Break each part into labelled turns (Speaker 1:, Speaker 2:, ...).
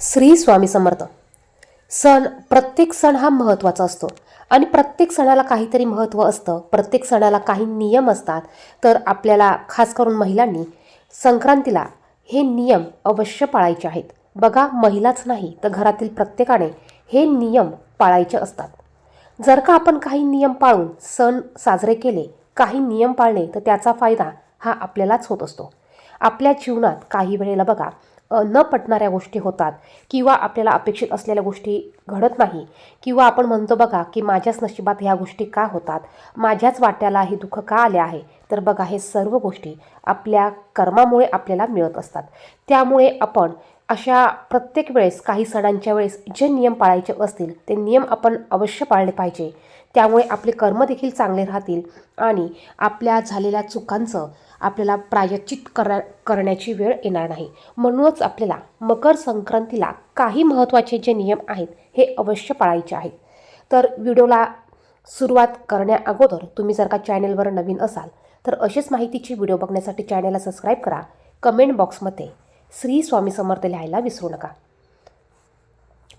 Speaker 1: श्री स्वामी समर्थ. सण प्रत्येक सण हा महत्त्वाचा असतो. आणि प्रत्येक सणाला काहीतरी महत्त्व असतं. प्रत्येक सणाला काही नियम असतात. तर आपल्याला खास करून महिलांनी संक्रांतीला हे नियम अवश्य पाळायचे आहेत. बघा महिलाच नाही तर घरातील प्रत्येकाने हे नियम पाळायचे असतात. जर का आपण काही नियम पाळून सण साजरे केले काही नियम पाळले तर त्याचा फायदा हा आपल्यालाच होत असतो. आपल्या जीवनात काही वेळेला बघा न पटणाऱ्या गोष्टी होतात किंवा आपल्याला अपेक्षित असलेल्या गोष्टी घडत नाही किंवा आपण म्हणतो बघा की माझ्याच नशिबात ह्या गोष्टी का होतात? माझ्याच वाट्याला हे दुःख का आले आहे? तर बघा हे सर्व गोष्टी आपल्या कर्मामुळे आपल्याला मिळत असतात. त्यामुळे आपण अशा प्रत्येक वेळेस काही सणांच्या वेळेस जे नियम पाळायचे असतील ते नियम आपण अवश्य पाळले पाहिजे. त्यामुळे आपले कर्म देखील चांगले राहतील आणि आपल्या झालेल्या चुकांचं आपल्याला प्रायश्चित करा करण्याची वेळ येणार नाही. म्हणूनच आपल्याला मकर संक्रांतीला काही महत्त्वाचे जे नियम आहेत हे अवश्य पाळायचे आहेत. तर व्हिडिओला सुरुवात करण्या अगोदर तुम्ही जर का चॅनेलवर नवीन असाल तर अशीच माहितीची व्हिडिओ बघण्यासाठी चॅनेलला सबस्क्राईब करा. कमेंट बॉक्समध्ये श्री स्वामी समर्थ लिहायला विसरू नका.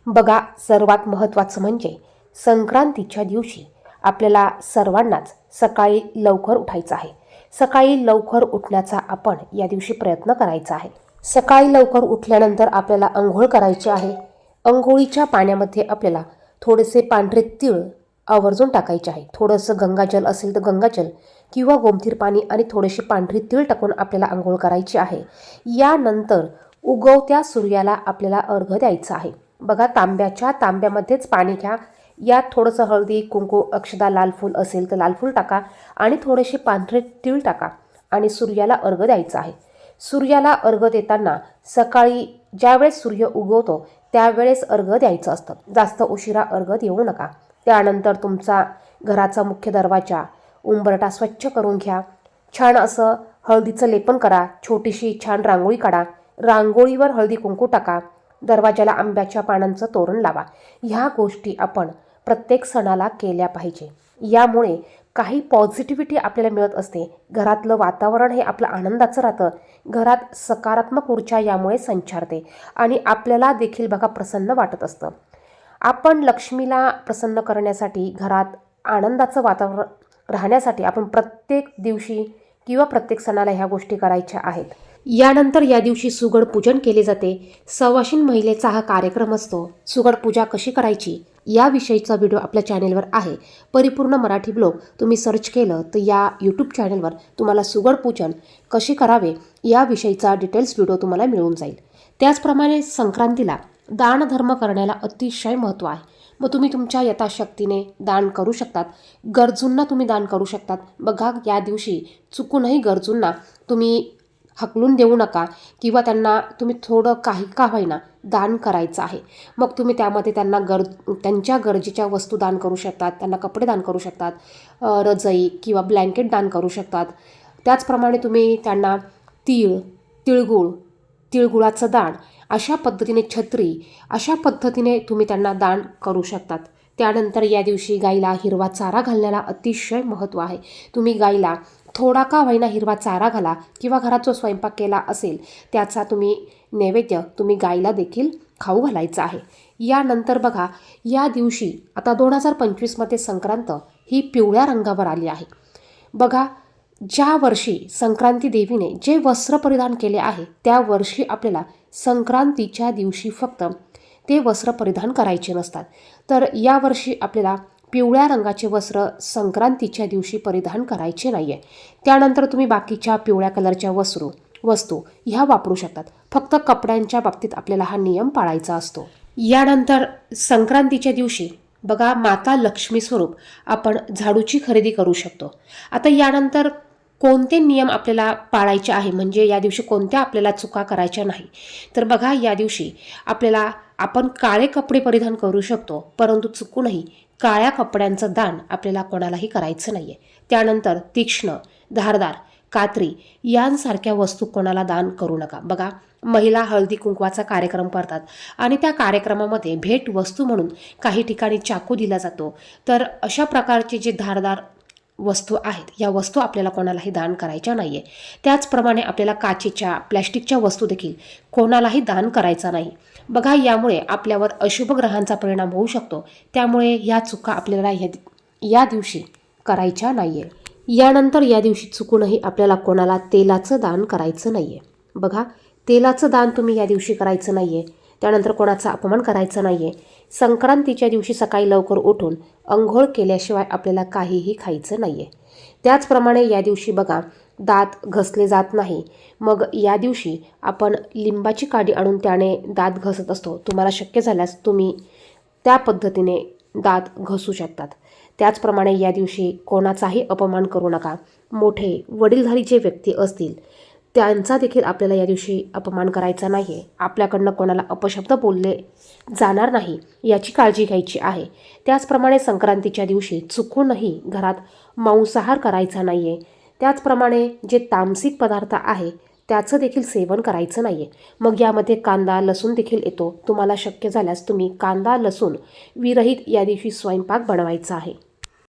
Speaker 1: बघा सर्वात महत्त्वाचं म्हणजे संक्रांतीच्या दिवशी आपल्याला सर्वांनाच सकाळी लवकर उठायचं आहे. सकाळी लवकर उठण्याचा आपण या दिवशी प्रयत्न करायचा आहे. सकाळी लवकर उठल्यानंतर आपल्याला अंघोळ करायची आहे. अंघोळीच्या पाण्यामध्ये आपल्याला थोडेसे पांढरे तीळ आवर्जून टाकायचे आहे. थोडंसं गंगाजल असेल तर गंगाजल किंवा गोमतीर पाणी आणि थोडेसे पांढरी तीळ टाकून आपल्याला आंघोळ करायची आहे. यानंतर उगवत्या सूर्याला आपल्याला अर्घ द्यायचा आहे. बघा तांब्याच्या तांब्यामध्येच पाणी घ्या. यात थोडंसं हळदी कुंकू अक्षदा लाल फूल असेल तर लाल फूल टाका आणि थोडेसे पांढरे तीळ टाका आणि सूर्याला अर्घ द्यायचा आहे. सूर्याला अर्घ देताना सकाळी ज्यावेळेस सूर्य उगवतो त्यावेळेस अर्घ द्यायचं असतं. जास्त उशिरा अर्घ देऊ नका. त्यानंतर तुमचा घराचा मुख्य दरवाजा उंबरटा स्वच्छ करून घ्या. छान असं हळदीचं लेपन करा. छोटीशी छान रांगोळी काढा. रांगोळीवर हळदी कुंकू टाका. दरवाजाला आंब्याच्या पानांचं तोरण लावा. ह्या गोष्टी आपण प्रत्येक सणाला केल्या पाहिजे. यामुळे काही पॉझिटिव्हिटी आपल्याला मिळत असते. घरातलं वातावरण हे आपलं आनंदाचं राहतं. घरात सकारात्मक ऊर्जा यामुळे संचारते आणि आपल्याला देखील बघा प्रसन्न वाटत असतं. आपण लक्ष्मीला प्रसन्न करण्यासाठी घरात आनंदाचं वातावरण राहण्यासाठी आपण प्रत्येक दिवशी किंवा प्रत्येक सणाला ह्या गोष्टी करायच्या आहेत. यानंतर या दिवशी सुगड पूजन केले जाते. सवाशीन महिलेचा हा कार्यक्रम असतो. सुगड पूजा कशी करायची? याविषयीचा व्हिडिओ आपल्या चॅनेलवर आहे. परिपूर्ण मराठी ब्लॉग तुम्ही सर्च केलं तर या यूट्यूब चॅनेलवर तुम्हाला सुगड पूजन कसे करावे याविषयीचा डिटेल्स व्हिडिओ तुम्हाला मिळून जाईल. त्याचप्रमाणे संक्रांतीला दानधर्म करण्याला अतिशय महत्त्व आहे. मग तुम्ही तुमच्या यथाशक्तीने दान करू शकतात. गरजूंना तुम्ही दान करू शकतात. बघा या दिवशी चुकूनही गरजूंना तुम्ही हकलून देऊ नका किंवा त्यांना तुम्ही थोडं काही का होईना दान करायचं आहे. मग तुम्ही त्यामध्ये त्यांना गर त्यांच्या गरजेच्या वस्तू दान करू शकतात त्यांना कपडे दान करू शकतात रजई किंवा ब्लँकेट दान करू शकतात. त्याचप्रमाणे तुम्ही त्यांना तीळ तिळगुळ तिळगुळाचं दान अशा पद्धतीने छत्री अशा पद्धतीने तुम्ही त्यांना दान करू शकतात. त्यानंतर या दिवशी गाईला हिरवा चारा घालण्याला अतिशय महत्त्व आहे. तुम्ही गाईला थोडा का होईना हिरवा चारा घाला किंवा घरात जो स्वयंपाक केला असेल त्याचा तुम्ही नैवेद्य तुम्ही गाईला देखील खाऊ घालायचा आहे. यानंतर बघा या दिवशी आता दोन हजार पंचवीसमध्ये संक्रांत ही पिवळ्या रंगावर आली आहे. बघा ज्या वर्षी संक्रांती देवीने जे वस्त्र परिधान केले आहे त्या वर्षी आपल्याला संक्रांतीच्या दिवशी फक्त ते वस्त्र परिधान करायचे नसतात. तर यावर्षी आपल्याला पिवळ्या रंगाचे वस्त्र संक्रांतीच्या दिवशी परिधान करायचे नाही आहे त्यानंतर तुम्ही बाकीच्या पिवळ्या कलरच्या वस्त्रू वस्तू ह्या वापरू शकतात. फक्त कपड्यांच्या बाबतीत आपल्याला हा नियम पाळायचा असतो. यानंतर संक्रांतीच्या दिवशी बघा माता लक्ष्मी स्वरूप आपण झाडूची खरेदी करू शकतो. आता यानंतर कोणते नियम आपल्याला पाळायचे आहे? म्हणजे या दिवशी कोणत्या आपल्याला चुका करायच्या नाही? तर बघा या दिवशी आपल्याला आपण काळे कपडे परिधान करू शकतो परंतु चुकूनही काळ्या कपड्यांचं दान आपल्याला कोणालाही करायचं नाही आहे त्यानंतर तीक्ष्ण धारदार कात्री यांसारख्या वस्तू कोणाला दान करू नका. बघा महिला हळदी कुंकवाचा कार्यक्रम करतात आणि त्या कार्यक्रमामध्ये भेट वस्तू म्हणून काही ठिकाणी चाकू दिला जातो. तर अशा प्रकारचे जे धारदार वस्तू आहेत या वस्तू आपल्याला कोणालाही दान करायच्या नाही आहे त्याचप्रमाणे आपल्याला काचेच्या प्लॅस्टिकच्या वस्तू देखील कोणालाही दान करायचा नाही. बघा यामुळे आपल्यावर अशुभ ग्रहांचा परिणाम होऊ शकतो. त्यामुळे ह्या चुका आपल्याला या या दिवशी करायच्या नाही आहे यानंतर या दिवशी चुकूनही आपल्याला कोणाला तेलाचं दान करायचं नाही आहे बघा तेलाचं दान तुम्ही या दिवशी करायचं नाही आहे त्यानंतर कोणाचा अपमान करायचा नाही आहे संक्रांतीच्या दिवशी सकाळी लवकर उठून अंघोळ केल्याशिवाय आपल्याला काहीही खायचं नाही आहे त्याचप्रमाणे या दिवशी बघा दात घसले जात नाही. मग या दिवशी आपण लिंबाची काडी आणून त्याने दात घसत असतो. तुम्हाला शक्य झाल्यास तुम्ही त्या पद्धतीने दात घसू शकतात. त्याचप्रमाणे या दिवशी कोणाचाही अपमान करू नका. मोठे वडीलधारी जे व्यक्ती असतील त्यांचा देखील आपल्याला या दिवशी अपमान करायचा नाही आहे आपल्याकडनं कोणाला अपशब्द बोलले जाणार नाही याची काळजी घ्यायची आहे. त्याचप्रमाणे संक्रांतीच्या दिवशी चुकूनही घरात मांसाहार करायचा नाही आहे त्याचप्रमाणे जे तामसिक पदार्थ आहे त्याचं देखील सेवन करायचं नाही आहे मग यामध्ये कांदा लसूण देखील येतो. तुम्हाला शक्य झाल्यास तुम्ही कांदा लसूण विरहित या दिवशी स्वयंपाक बनवायचा आहे.